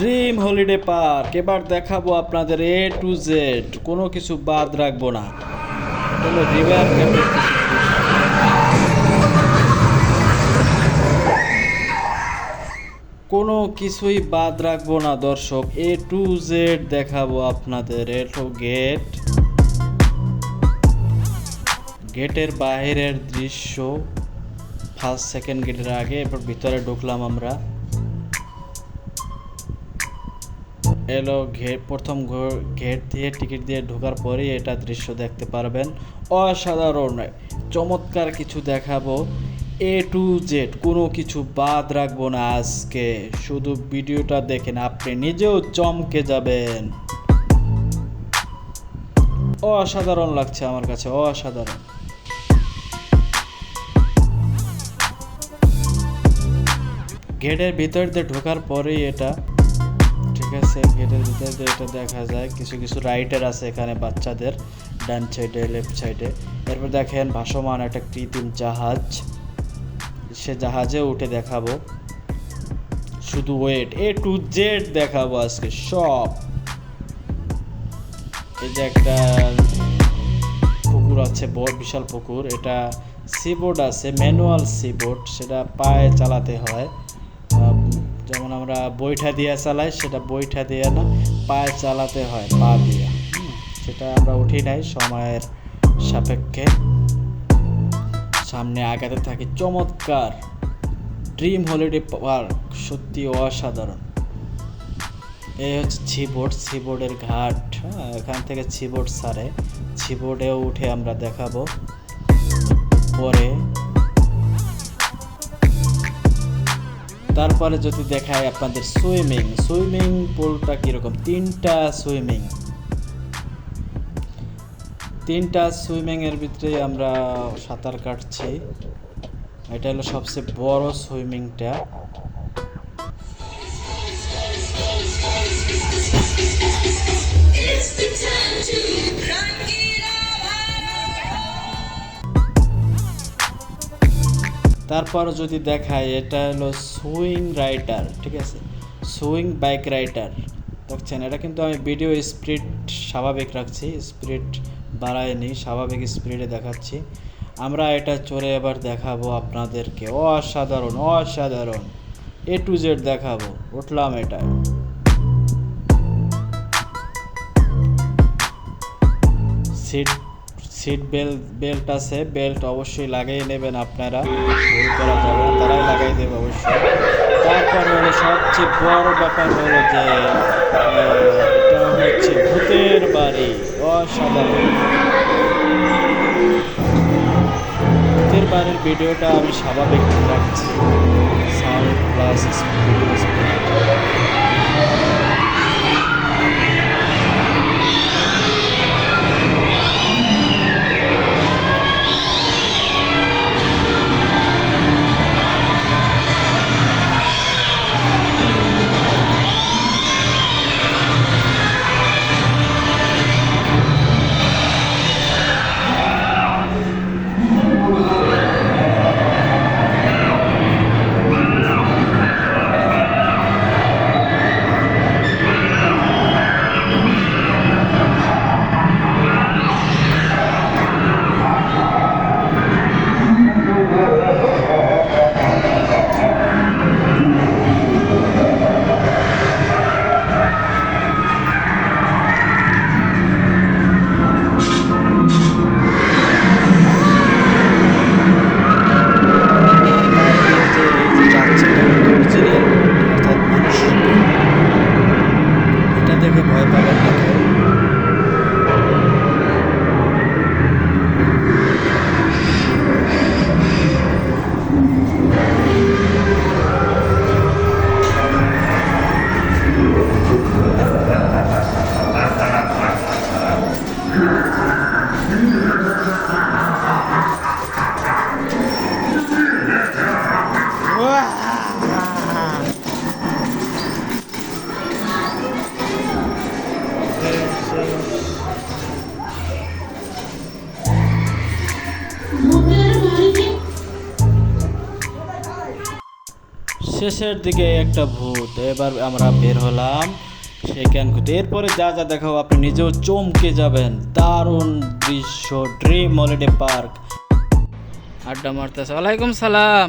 Dream holiday park এবার দেখাবো আপনাদের এ টু জেড কোনো কিছু বাদ রাখব না। কোনো কিছুই বাদ রাখব না, দর্শক। এ টু জেড দেখাবো আপনাদের, এটো গেট গেটের বাইরের দৃশ্য ফার্স্ট সেকেন্ড গেটের আগে, এরপর ভিতরে ঢুকলাম আমরা। এলো গেট প্রথম গেট দিয়ে টিকিট দিয়ে ঢোকার পরেই এটা দৃশ্য দেখতে পারবেন। অসাধারণ। চমৎকার কিছু দেখাবো। এ টু জেড কোনো কিছু বাদ রাখব না আজকে। শুধু ভিডিওটা দেখেন, আপনি নিজেও চমকে যাবেন। অসাধারণ লাগছে আমার কাছে, অসাধারণ। গেটের ভিতর দিয়ে ঢোকার পরেই এটা আছে গেটের ভিতর এটা দেখা যায়। কিছু কিছু রাইডার আছে এখানে বাচ্চাদের, ডান সাইডে লেফট সাইডে এরপর দেখেন ভাসমান একটা কৃত্রিম জাহাজ। সে জাহাজে উঠে দেখাবো। শুধু ওয়েট এ টু জেড দেখাবো আজকে, সব। এই যে একটা পুকুর আছে বড় বিশাল পুকুর। এটা সিবোর্ড আছে ম্যানুয়াল সিবোর্ড সেটা পায়ে চালাতে হয়। যেমন আমরা বৈঠা দিয়ে চালাই, সেটা বৈঠা দিয়ে না, পায়ে চালাতে হয়, পা দিয়ে। সেটা আমরা উঠি নাই, সময়ের সাপেক্ষে। সামনে আগাতে থাকি। চমৎকার! ড্রিম হলিডে পার্ক, সত্যি অসাধারণ। এই হচ্ছে ছিবোর্ড ছিবোর্ডের ঘাট। হ্যাঁ এখান থেকে ছিবোর্ড সারে। ছিবোর্ডেও উঠে আমরা দেখাবো। পরে তারপরে যদি দেখায় আপনাদের সুইমিং সুইমিং পুলটা কীরকম? তিনটা সুইমিং। তিনটা সুইমিং এর ভিতরে আমরা সাঁতার কাটছি। এটা হলো সবচেয়ে বড় সুইমিংটা। তারপর যদি দেখায় এটা হলো সুইং রাইডার ঠিক আছে? সুইং বাইক রাইডার দেখছেন এটা কিন্তু আমি ভিডিও স্পিড স্বাভাবিক রাখছি, স্পিড বাড়ায়নি, স্বাভাবিক স্পিডে দেখাচ্ছি। আমরা এটা চড়ে এবার দেখাবো আপনাদেরকে। অসাধারণ অসাধারণ। এ টু জেড দেখাবো, উঠলাম এটা। সিট সিট বেল্ট বেল্ট আছে বেল্ট অবশ্যই লাগিয়ে নেবেন আপনারা। ভুল করা যাবে না, তারাই লাগাই দেবে অবশ্যই। তারপর হলো সবচেয়ে বড় ব্যাপার হলো যে এটা হচ্ছে ভূতের বাড়ি, অসাধারণ। ভূতের বাড়ির ভিডিওটা আমি স্বাভাবিক রাখছি। সাউন্ড প্লাস ভিডিও শেষের দিকে একটা ভূত। এবার আমরা বের হলাম ক্যানকুতে এরপরে যা যা দেখাবো আপনি নিজেও চমকে যাবেন। দারুণ দৃশ্য ড্রিম হলিডে পার্ক আড্ডা মারতেছে। ওয়ালাইকুম সালাম।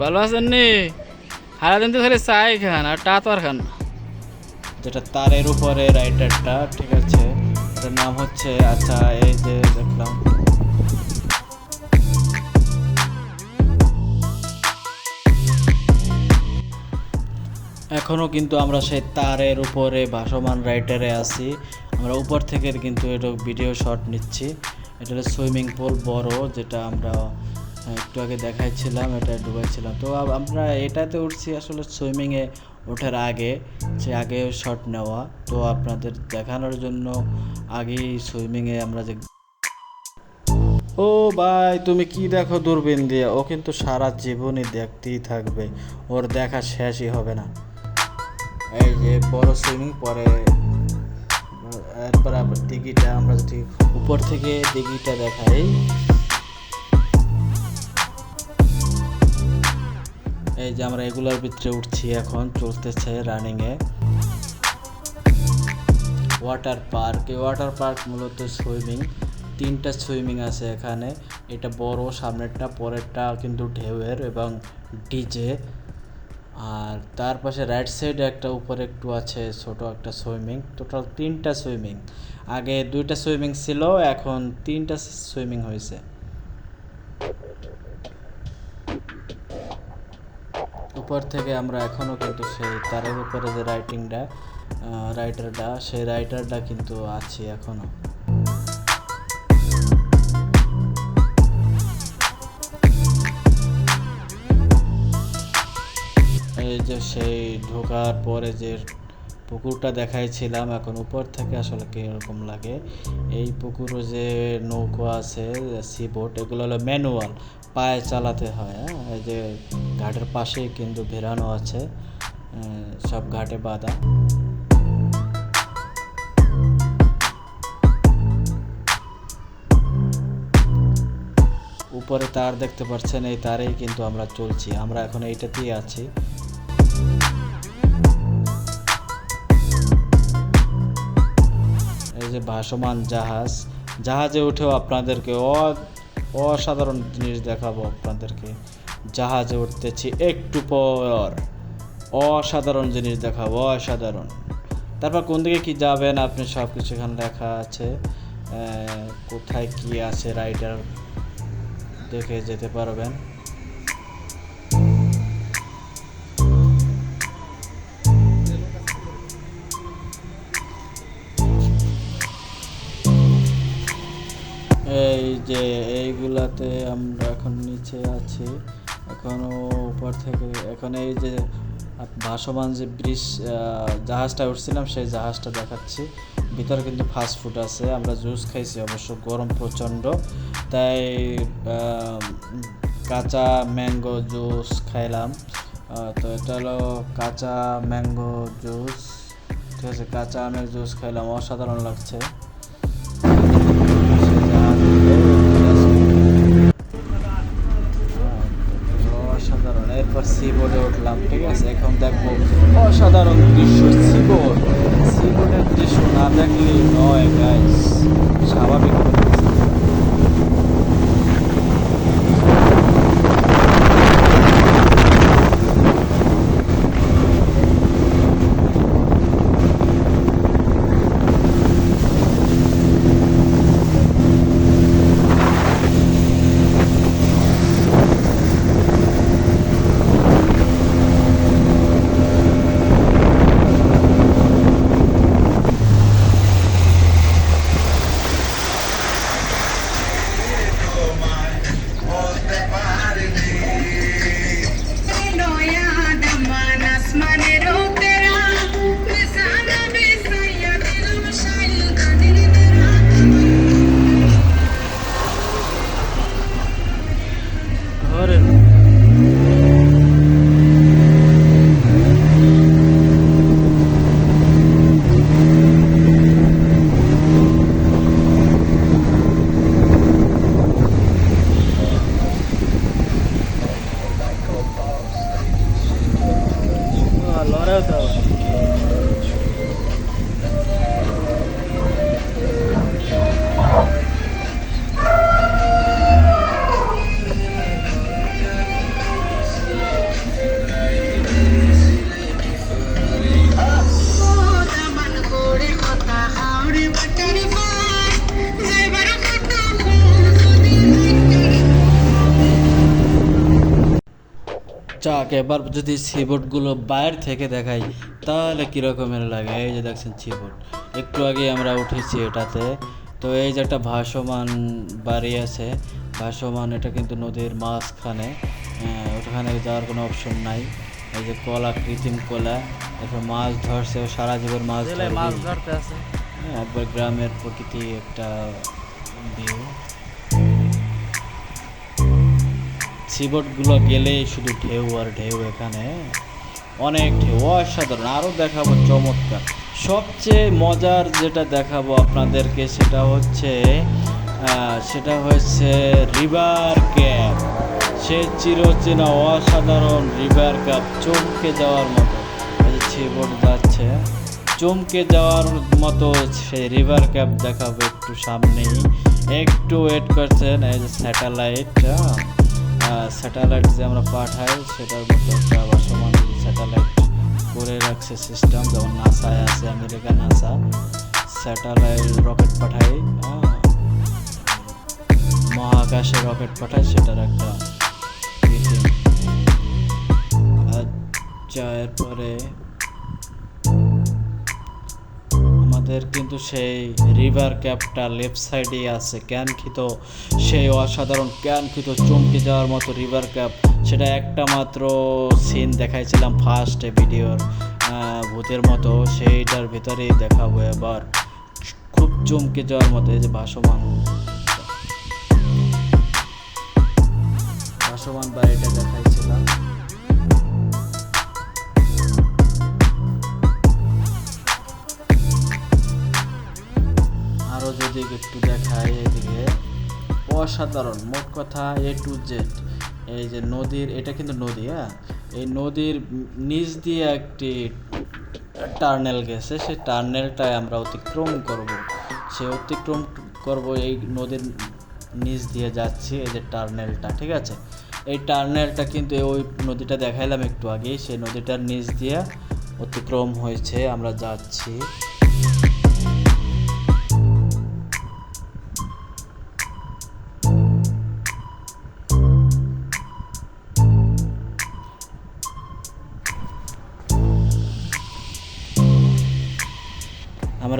ভালো আছেন নি? সারাদিন তো খালি চাই খান আর টা তো আর খান না। যেটা তারের উপরে রাইটারটা ঠিক আছে? এটার নাম হচ্ছে আচ্ছা এই যে দেখলাম। এখনও কিন্তু আমরা সেই তারের উপরে ভাসমান রাইটারে আছি। আমরা উপর থেকে কিন্তু এটা ভিডিও শট নিচ্ছি। এটা হলো সুইমিং পুল বড়, যেটা আমরা একটু আগে দেখাইছিলাম, এটা ডুবাইছিলাম। তো আমরা এটাতে উঠছি আসলে সুইমিংয়ে ওঠার আগে সে আগে শট নেওয়া। তো আপনাদের দেখানোর জন্য আগেই সুইমিংয়ে আমরা যে ও ভাই, তুমি কি দেখো দূরবীন দিয়ে? ও কিন্তু সারা জীবনই দেখতেই থাকবে। ওর দেখা শেষই হবে না। এই যে বড় সুইমিং পরে এরপর আবার দিঘিটা, আমরা যদি উপর থেকে দিঘিটা দেখাই। এই যে আমরা এগুলোর ভিতরে উঠছি এখন, চলতেছে রানিংয়ে ওয়াটার পার্ক এই ওয়াটার পার্ক মূলত সুইমিং তিনটা সুইমিং আছে এখানে। এটা বড়, সামনেরটা, পরেরটা কিন্তু ঢেউয়ের এবং ডিজে। আর তার পাশে রাইট সাইডে একটা উপরে একটু আছে ছোট একটা সুইমিং টোটাল তিনটা সুইমিং আগে দুইটা সুইমিং ছিল, এখন তিনটা সুইমিং হয়েছে। উপর থেকে আমরা এখনও কিন্তু সেই তারের উপরে যে রাইটিংটা রাইটারটা সেই রাইটারটা কিন্তু আছে এখনও এই যে সেই ঢোকার পরে যে পুকুরটা দেখাইছিলাম, এখন উপর থেকে আসলে কীরকম লাগে? এই পুকুরও যে নৌকো আছে, সি বোট, এগুলো হলো ম্যানুয়াল, পায়ে চালাতে হয় হ্যাঁ? এই যে ঘাটের পাশেই কিন্তু ভেরানো আছে সব ঘাটে বাঁধা। উপরে তার দেখতে পাচ্ছেন, এই তারেই কিন্তু আমরা চলছি, আমরা এখন এইটাতেই আছি। যে ভাসমান জাহাজ, জাহাজে উঠেও আপনাদেরকে অসাধারণ জিনিস দেখাবো আপনাদেরকে। জাহাজে উঠতেছি একটু পর। অসাধারণ জিনিস দেখাবো, অসাধারণ। তারপর কোন দিকে কি যাবেন আপনি সব কিছু এখানে লেখা আছে। কোথায় কি আছে রাইডার দেখে যেতে পারবেন। এই যে এইগুলাতে আমরা এখন নিচে আছি। এখনও উপর থেকে, এখন এই যে ভাসমান যে ব্রিজ জাহাজটা উঠছিলাম, সেই জাহাজটা দেখাচ্ছি। ভিতরে কিন্তু ফাস্ট ফুড আছে, আমরা জুস খাইছি অবশ্য, গরম প্রচণ্ড। তাই কাঁচা ম্যাঙ্গো জুস খাইলাম। তো এটা হলো কাঁচা ম্যাঙ্গো জুস ঠিক আছে, কাঁচা আমের জুস খাইলাম, অসাধারণ লাগছে। ঠিক আছে এখন দেখব অসাধারণ দৃশ্য সি বোর্ড দৃশ্য না দেখলেই নয় গাইস স্বাভাবিক এবার যদি সিবোর্ডগুলো বাইরে থেকে দেখাই তাহলে কীরকমের লাগে? এই যে দেখছেন সিবোর্ড একটু আগে আমরা উঠেছি এটাতে। তো এই যে একটা ভাসমান বাড়ি আছে ভাসমান এটা কিন্তু নদীর মাঝখানে। ওখানে যাওয়ার কোনো অপশন নাই। এই যে কলা কৃত্রিম কলা তারপর মাছ ধরছে সারা জীবন মাছ মাছ ধরতে আছে। হ্যাঁ, একবার গ্রামের প্রকৃতি একটা ভিউ সিবোর্ডগুলো গেলেই শুধু ঢেউ আর ঢেউ এখানে। অনেক ঢেউ। অসাধারণ। আরও দেখাবো চমৎকার। সবচেয়ে মজার যেটা দেখাবো আপনাদেরকে সেটা হচ্ছে সেটা হচ্ছে রিভার ক্যাপ সে চিরচেনা অসাধারণ রিভার ক্যাপ চমকে যাওয়ার মতো। সিবোর্ড যাচ্ছে, চমকে যাওয়ার মতো সেই রিভার ক্যাপ দেখাবো একটু সামনেই। একটু ওয়েট করছেন, এই যে স্যাটেলাইট স্যাটেলাইট যে আমরা পাঠাই, সেটার মধ্যে একটা বর্তমান স্যাটেলাইট করে রাখছে সিস্টেম যেমন নাসায় আছে আমেরিকা নাসা স্যাটেলাইট রকেট পাঠাই হ্যাঁ। মহাকাশে রকেট পাঠায় সেটার একটা আচ্ছা এরপরে আমাদের কিন্তু সেই রিভার ক্যাপটা লেফট সাইডে আছে। ক্যানখিত, সেই অসাধারণ ক্যানখিত চমকে যাওয়ার মতো রিভার ক্যাপ সেটা একটা মাত্র সিন দেখাইছিলাম ফার্স্ট ভিডিওর ভূতের মতো। সেইটার ভিতরেই দেখাবো এবার। খুব চমকে যাওয়ার মতো, এই যে ভাসমান। ভাসমান বাড়িটা দেখাইছিলাম। আরও যদি একটু দেখাই এদিকে। অসাধারণ, মোট কথা এ টু জেড এই যে নদীর, এটা কিন্তু নদী হ্যাঁ? এই নদীর নিচ দিয়ে একটি টার্নেল গেছে, সেই টার্নেলটায় আমরা অতিক্রম করব। সে অতিক্রম করব এই নদীর নিচ দিয়ে যাচ্ছি, এই যে টার্নেলটা, ঠিক আছে? এই টার্নেলটা কিন্তু ওই নদীটা দেখাইলাম একটু আগেই, সেই নদীটার নিচ দিয়ে অতিক্রম হয়েছে, আমরা যাচ্ছি।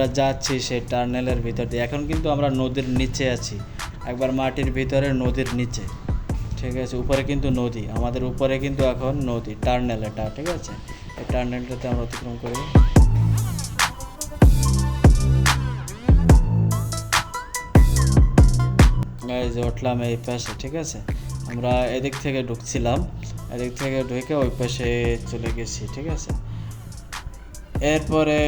আমরা যাচ্ছি সেই টার্নেলের ভিতর দিয়ে। এখন কিন্তু আমরা নদীর নিচে আছি। একবার মাটির ভিতরে, নদীর নিচে। ঠিক আছে? উপরে কিন্তু নদী। আমাদের উপরে কিন্তু এখন নদী, টার্নেল এটা, ঠিক আছে? এই টার্নেলটাতে আমরা অতিক্রম করি যে উঠলাম এই পাশে, ঠিক আছে? আমরা এদিক থেকে ঢুকছিলাম। এদিক থেকে ঢুকে ওই পাশে চলে গেছি, ঠিক আছে? এরপরে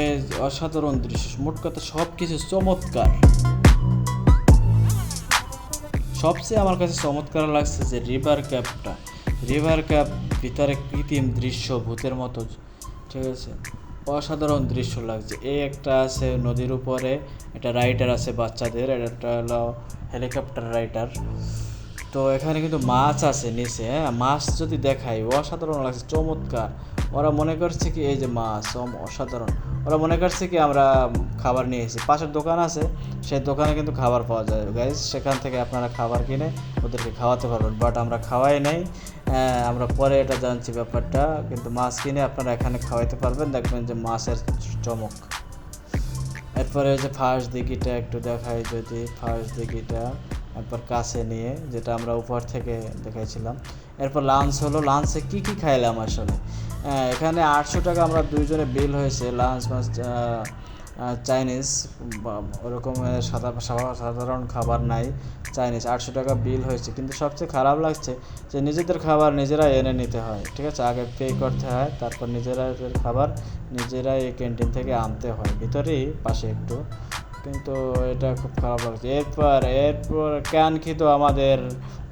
অসাধারণ দৃশ্য, মোট কথা সব কিছু চমৎকার। সবচেয়ে আমার কাছে চমৎকার লাগছে যে রিভার ক্যাপটা রিভার ক্যাপ ভিতরে কৃত্রিম দৃশ্য, ভূতের মতো, ঠিক আছে? অসাধারণ দৃশ্য লাগছে। এই একটা আছে নদীর উপরে এটা রাইডার আছে বাচ্চাদের এটা একটা হলো হেলিকপ্টার রাইডার তো এখানে কিন্তু মাছ আছে নিচে হ্যাঁ? মাছ যদি দেখাই অসাধারণ লাগছে চমৎকার। ওরা মনে করছে কি এই যে মাছ অসাধারণ। ওরা মনে করছে কি আমরা খাবার নিয়ে এসেছি। পাশের দোকান আছে সেই দোকানে কিন্তু খাবার পাওয়া যায়। গাইজ সেখান থেকে আপনারা খাবার কিনে ওদেরকে খাওয়াতে পারবেন। বাট আমরা খাওয়াই নাই। হ্যাঁ, আমরা পরে এটা জানছি ব্যাপারটা। কিন্তু মাছ কিনে আপনারা এখানে খাওয়াইতে পারবেন। দেখবেন যে মাছের চমক। এরপরে যে ফার্স্ট দিঘিটা একটু দেখাই যদি ফার্স্ট দিঘিটা একবার কাছে নিয়ে, যেটা আমরা উপর থেকে দেখাইছিলাম। এরপর লাঞ্চ হলো লাঞ্চে কি কি খাইলাম আসলে? এখানে আটশো টাকা আমরা দুইজনে বিল হয়েছে লাঞ্চ মাছ চাইনিজ ওরকম সাধারণ খাবার নাই চাইনিজ আটশো টাকা বিল হয়েছে। কিন্তু সবচেয়ে খারাপ লাগছে যে নিজেদের খাবার নিজেরাই এনে নিতে হয়, ঠিক আছে? আগে পে করতে হয়, তারপর নিজেরা খাবার নিজেরাই এই ক্যান্টিন থেকে আনতে হয়, ভিতরেই, পাশে একটু। কিন্তু এটা খুব খারাপ লাগছে। এরপর এরপর ক্যানখিত আমাদের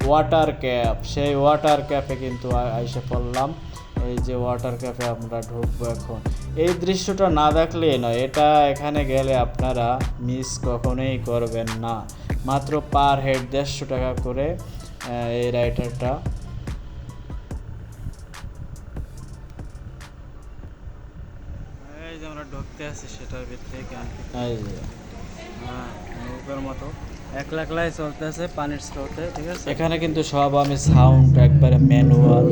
ওয়াটার ক্যাপ সেই ওয়াটার ক্যাপে কিন্তু আইসে পড়লাম। এই যে ওয়াটার ক্যাফে আমরা ঢুকবো এখন। এই দৃশ্যটা না দেখলেই নয় এটা এখানে গেলে আপনারা মিস কখনোই করবেন না। মাত্র পার হেড দেড়শো টাকা করে এই রাইটারটা এই যে আমরা ঢুকতে আছি সেটার ভিতরে নৌকার মতো। একলা একলাই চলতেছে পানির স্রোতে ঠিক আছে এখানে কিন্তু সব আমি সাউন্ড একবারে ম্যানুয়াল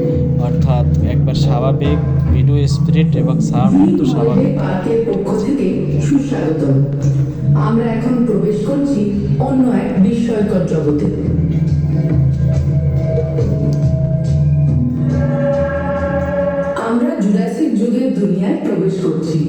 অর্থাৎ একবার স্বাভাবিক ভিডিও স্পিরিট এবং সাউন্ড কিন্তু স্বাভাবিক। আমরা এখন প্রবেশ করছি অন্য এক বিস্ময়কর জগতে। আমরা জুরাসিক যুগের দুনিয়ায় প্রবেশ করছি।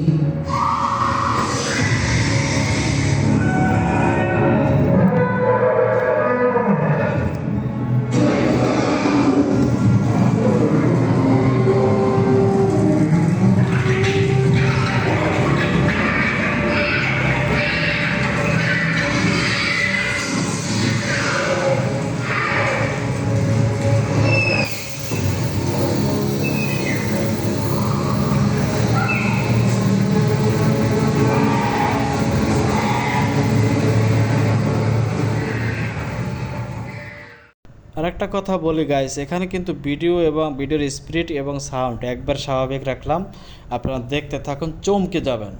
কথা বলি গাইস এখানে কিন্তু ভিডিও এবং ভিডিওর স্পিড এবং সাউন্ড একবার স্বাভাবিক রাখলাম। আপনারা দেখতে থাকুন, চমকে যাবেন।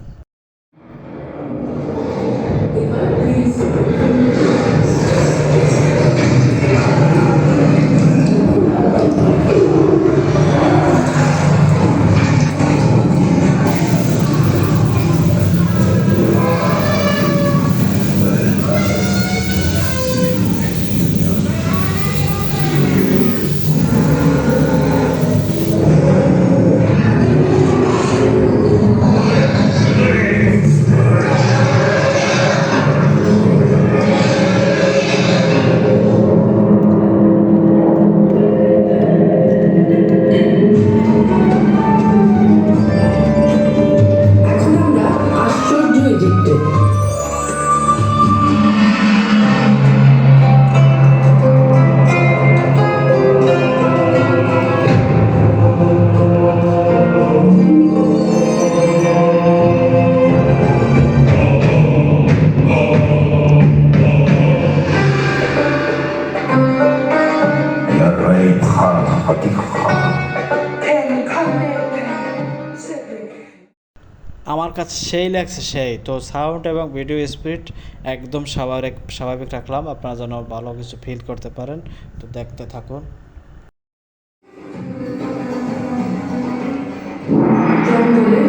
আমার কাছে সেই লাগছে, সেই। তো সাউন্ড এবং ভিডিও স্পিড একদম স্বাভাবিক স্বাভাবিক রাখলাম। আপনারা যেন ভালো কিছু ফিল করতে পারেন, তো দেখতে থাকুন। জঙ্গলে